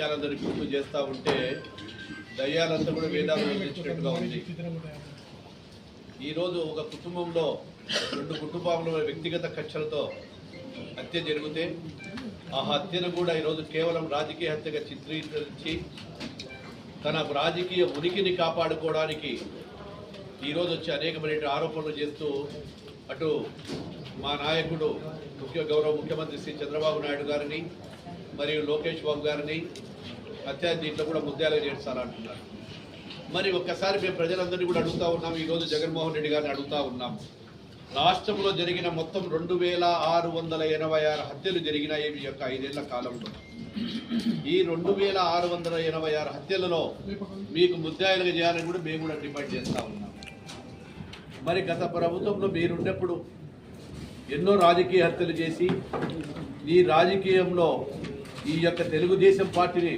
విషయాలందరూ గుర్తు చేస్తూ ఉంటే దయ్యాలంతా కూడా వేదాలు వదిలించినట్టుగా ఉంది. ఈరోజు ఒక కుటుంబంలో రెండు కుటుంబాల వ్యక్తిగత కక్షలతో హత్య జరిగితే ఆ హత్యను కూడా ఈరోజు కేవలం రాజకీయ హత్యగా చిత్రీకరించి తన రాజకీయ ఉనికిని కాపాడుకోవడానికి ఈరోజు వచ్చి అనేకమైన ఆరోపణలు చేస్తూ అటు మా నాయకుడు ముఖ్య గౌరవ ముఖ్యమంత్రి శ్రీ చంద్రబాబు నాయుడు గారిని మరియు లోకేష్ బాబు గారిని హత్య దీంట్లో కూడా ముద్దాలుగా చేస్తారంటున్నారు మరి ఒక్కసారి మేము ప్రజలందరినీ కూడా అడుగుతా ఉన్నాం ఈరోజు జగన్మోహన్ రెడ్డి గారిని అడుగుతా ఉన్నాం. రాష్ట్రంలో జరిగిన మొత్తం రెండు వేల ఆరు వందల ఎనభై ఆరు హత్యలు జరిగినాయి ఈ యొక్క ఐదేళ్ళ కాలంలో? ఈ రెండు వేల ఆరు వందల ఎనభై ఆరు హత్యలలో మీకు ముద్దాయిలుగా చేయాలని కూడా మేము కూడా డిమాండ్ చేస్తూ ఉన్నాం. మరి గత ప్రభుత్వంలో మీరున్నప్పుడు ఎన్నో రాజకీయ హత్యలు చేసి ఈ రాజకీయంలో ఈ యొక్క తెలుగుదేశం పార్టీని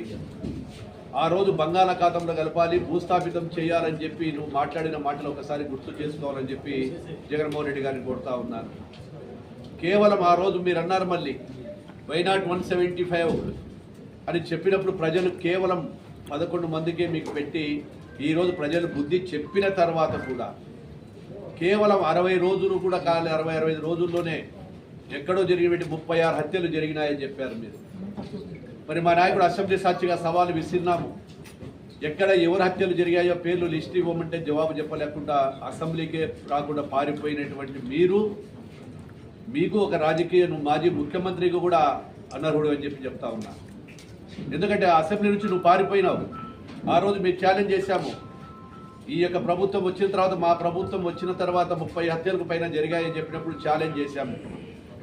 ఆ రోజు బంగాళాఖాతంలో కలపాలి భూస్థాపితం చేయాలని చెప్పి నువ్వు మాట్లాడిన మాటలు ఒకసారి గుర్తు చేసుకోవాలని చెప్పి జగన్మోహన్ రెడ్డి గారిని కోరుతా ఉన్నారు కేవలం ఆ రోజు మీరు అన్నారు మళ్ళీ why not one seventy five అని చెప్పినప్పుడు ప్రజలు కేవలం పదకొండు మందికే మీకు పెట్టి ఈరోజు ప్రజలు బుద్ధి చెప్పిన తర్వాత కూడా కేవలం అరవై రోజులు కూడా కాలే అరవై అరవై రోజుల్లోనే ఎక్కడో జరిగినటువంటి ముప్పై ఆరు హత్యలు జరిగినాయని చెప్పారు మీరు. మరి మా నాయకుడు అసెంబ్లీ సాక్షిగా సవాలు విసిరినాము. ఎక్కడ ఎవరు హత్యలు జరిగాయో పేర్లు లిస్ట్ ఇవ్వమంటే జవాబు చెప్పలేకుండా అసెంబ్లీకే రాకుండా పారిపోయినటువంటి మీరు మీకు ఒక రాజకీయ మాజీ ముఖ్యమంత్రికి కూడా అనర్హుడు అని చెప్పి చెప్తా ఉన్నా. ఎందుకంటే అసెంబ్లీ నుంచి నువ్వు పారిపోయినావు. ఆ రోజు మేము ఛాలెంజ్ చేశాము. ఈ యొక్క ప్రభుత్వం వచ్చిన తర్వాత మా ప్రభుత్వం వచ్చిన తర్వాత ముప్పై హత్యలకు పైన జరిగాయని చెప్పినప్పుడు ఛాలెంజ్ చేశాము.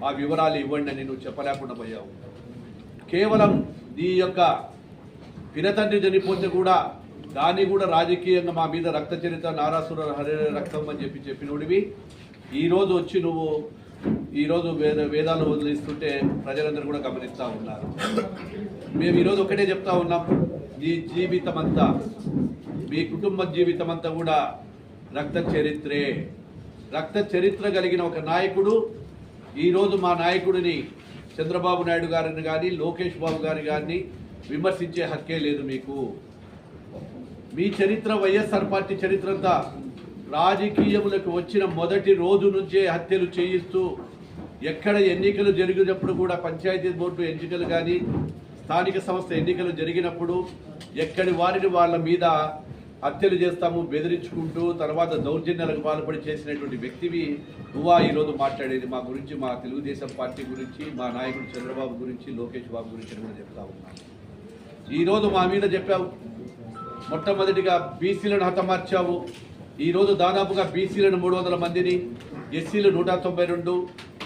ఆ వివరాలు ఇవ్వండి అని నువ్వు చెప్పలేకుండా పోయావు. కేవలం నీ యొక్క పినతండ్రి చనిపోతే కూడా దాన్ని కూడా రాజకీయంగా మా మీద రక్త చరిత్ర నారాసుర హరే రక్తం అని చెప్పి చెప్పినోడివి. ఈరోజు వచ్చి నువ్వు ఈరోజు వేద వేదాలు వదిలిస్తుంటే ప్రజలందరూ కూడా గమనిస్తూ ఉన్నారు. మేము ఈరోజు ఒకటే చెప్తా ఉన్నాం నీ జీవితం అంతా మీ కుటుంబ జీవితం అంతా కూడా రక్త చరిత్రే. రక్త చరిత్ర కలిగిన ఒక నాయకుడు ఈరోజు మా నాయకుడిని చంద్రబాబు నాయుడు గారిని కానీ లోకేష్ బాబు గారి కానీ విమర్శించే హక్కే లేదు మీకు. మీ చరిత్ర వైఎస్ఆర్ పార్టీ చరిత్ర అంతా రాజకీయములకు వచ్చిన మొదటి రోజు నుంచే హత్యలు చేయిస్తూ ఎక్కడ ఎన్నికలు జరిగినప్పుడు కూడా పంచాయతీ బోర్డు ఎన్నికలు కానీ స్థానిక సంస్థ ఎన్నికలు జరిగినప్పుడు ఎక్కడి వారిని వాళ్ళ మీద హత్యలు చేస్తాము బెదిరించుకుంటూ తర్వాత దౌర్జన్యాలకు పాల్పడి చేసినటువంటి వ్యక్తివి నువ్వా? ఈరోజు మాట్లాడేది మా గురించి మా తెలుగుదేశం పార్టీ గురించి మా నాయకుడు చంద్రబాబు గురించి లోకేష్ బాబు గురించి అని కూడా చెప్తా ఉన్నాను ఈరోజు మా మీద చెప్పావు మొట్టమొదటిగా బీసీలను హతమార్చావు. ఈరోజు దాదాపుగా బీసీలను మూడు వందల మందిని ఎస్సీలు నూట తొంభై రెండు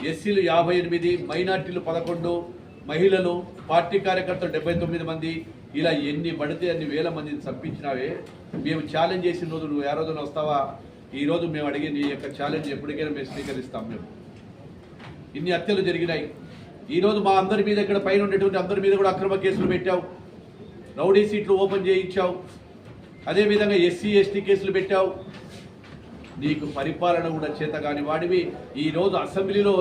ఎస్సీలు యాభై ఎనిమిది మైనార్టీలు పదకొండు మహిళలు పార్టీ కార్యకర్తలు డెబ్బై తొమ్మిది మంది ఇలా ఎన్ని పడితే అన్ని వేల మందిని చంపించినావే. మేము ఛాలెంజ్ చేసిన రోజు నువ్వు ఏ రోజున వస్తావా? ఈరోజు మేము అడిగి నీ యొక్క ఛాలెంజ్ ఎప్పటికైనా మేము స్వీకరిస్తాం మేము. ఇన్ని హత్యలు జరిగినాయి. ఈరోజు మా అందరి మీద ఇక్కడ పైన ఉండేటువంటి అందరి మీద కూడా అక్రమ కేసులు పెట్టావు. రౌడీ సీట్లు ఓపెన్ చేయించావు. అదేవిధంగా ఎస్సీ ఎస్టీ కేసులు పెట్టావు. నీకు పరిపాలన కూడా చేత కాని వాడివి. ఈ రోజు అసెంబ్లీలో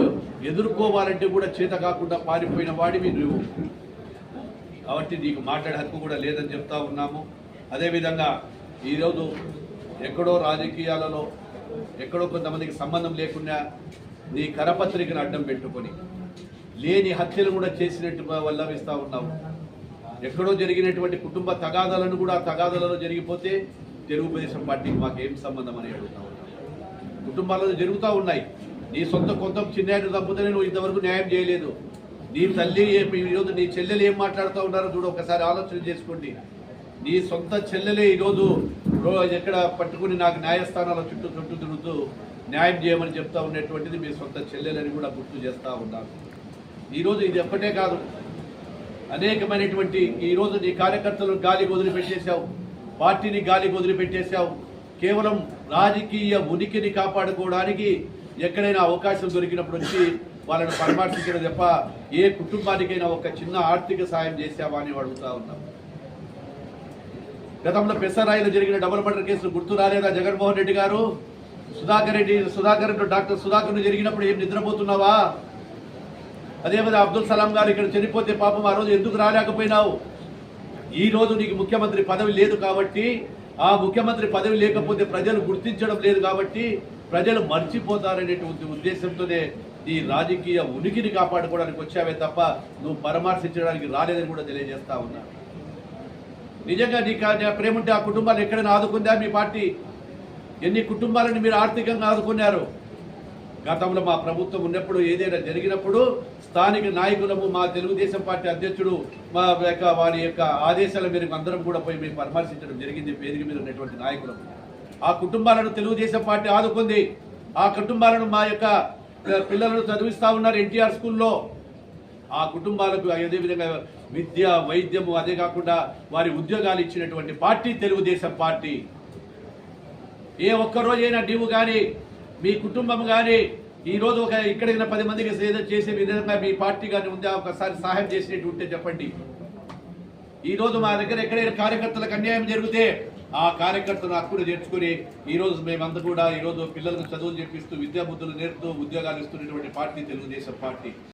ఎదుర్కోవాలంటే కూడా చేత కాకుండా పారిపోయిన వాడివి నువ్వు. కాబట్టి నీకు మాట్లాడే హక్కు కూడా లేదని చెప్తా ఉన్నాము. అదేవిధంగా ఈరోజు ఎక్కడో రాజకీయాలలో ఎక్కడో కొంతమందికి సంబంధం లేకుండా నీ కరపత్రికను అడ్డం పెట్టుకొని లేని హత్యలు కూడా చేసినట్టు వల్ల ఉన్నావు. ఎక్కడో జరిగినటువంటి కుటుంబ తగాదాలను కూడా తగాదాలలో జరిగిపోతే తెలుగుదేశం పార్టీకి మాకేం సంబంధం అని అడుగుతా కుటుంబాలలో జరుగుతూ ఉన్నాయి. నీ సొంత కొంత చిన్నాయన తప్పుతేనే నువ్వు ఇంతవరకు న్యాయం చేయలేదు. నీ తల్లి ఈరోజు నీ చెల్లెలు ఏం మాట్లాడుతూ ఉన్నారో చూడు ఒకసారి ఆలోచన చేసుకోండి. నీ సొంత చెల్లెలే ఈరోజు ఎక్కడ పట్టుకుని నాకు న్యాయస్థానాల చుట్టూ చుట్టూ తిరుగుతూ న్యాయం చేయమని చెప్తా ఉన్నటువంటిది మీ సొంత చెల్లెలని కూడా గుర్తు చేస్తూ ఉన్నారు ఈరోజు ఇది ఒక్కటే కాదు. అనేకమైనటువంటి ఈరోజు నీ కార్యకర్తలను గాలి వదిలిపెట్టేశావు పార్టీని గాలి వదిలిపెట్టేశావు కేవలం రాజకీయ ఉనికిని కాపాడుకోవడానికి ఎక్కడైనా అవకాశం దొరికినప్పుడు వచ్చి వాళ్ళని పరామర్శించడం తప్ప ఏ కుటుంబానికైనా ఒక చిన్న ఆర్థిక సాయం చేశావా అని అడుగుతా ఉన్నాం. గతంలో పెసరాయిలో జరిగిన డబుల్ మర్డర్ కేసులు గుర్తు రాలేదా? జగన్మోహన్ రెడ్డి గారు? సుధాకర్ రెడ్డి సుధాకర్ రెడ్డి డాక్టర్ సుధాకర్ జరిగినప్పుడు ఏం నిద్రపోతున్నావా? అదేవిధంగా అబ్దుల్ సలాం గారు ఇక్కడ చనిపోతే పాపం ఆ రోజు ఎందుకు రాలేకపోయినావు? ఈ రోజు నీకు ముఖ్యమంత్రి పదవి లేదు కాబట్టి ఆ ముఖ్యమంత్రి పదవి లేకపోతే ప్రజలు గుర్తించడం లేదు కాబట్టి ప్రజలు మర్చిపోతారనేటువంటి ఉద్దేశంతోనే ఈ రాజకీయ ఉనికిని కాపాడుకోవడానికి వచ్చావే తప్ప నువ్వు పరామర్శించడానికి రాలేదని కూడా తెలియజేస్తా ఉన్నా. నిజంగా నీకు ఆ ప్రేమ ఉంటే ఆ కుటుంబాలు ఎక్కడైనా ఆదుకుందా? మీ పార్టీ ఎన్ని కుటుంబాలను మీరు ఆర్థికంగా ఆదుకున్నారు? గతంలో మా ప్రభుత్వం ఉన్నప్పుడు ఏదైనా జరిగినప్పుడు స్థానిక నాయకులము మా తెలుగుదేశం పార్టీ అధ్యక్షుడు మా యొక్క వారి యొక్క ఆదేశాల మేరకు అందరం కూడా పోయి మేము పరామర్శించడం జరిగింది వేదిక మీద ఉన్నటువంటి నాయకులు ఆ కుటుంబాలను తెలుగుదేశం పార్టీ ఆదుకుంది. ఆ కుటుంబాలను మా యొక్క పిల్లలను చదివిస్తూ ఉన్నారు ఎన్టీఆర్ స్కూల్లో. ఆ కుటుంబాలకు అదే విధంగా విద్య వైద్యము అదే కాకుండా వారి ఉద్యోగాలు ఇచ్చినటువంటి పార్టీ తెలుగుదేశం పార్టీ. ఏ ఒక్కరోజైనా నీవు కానీ మీ కుటుంబం కానీ ఈరోజు ఒక ఇక్కడికి పది మందికి ఏదో చేసే విధంగా మీ పార్టీ కానీ ఉందా ఒకసారి సహాయం చేసినట్టు ఉంటే చెప్పండి. ఈరోజు మా దగ్గర ఎక్కడైనా కార్యకర్తలకు అన్యాయం జరిగితే ఆ కార్యకర్తను అక్కడ చేర్చుకుని ఈరోజు మేమంతా కూడా ఈ రోజు పిల్లలకు చదువులు చెప్పిస్తూ విద్యాబుద్ధులు నేర్పుతూ ఉద్యోగాలు ఇస్తున్నటువంటి పార్టీ తెలుగుదేశం పార్టీ.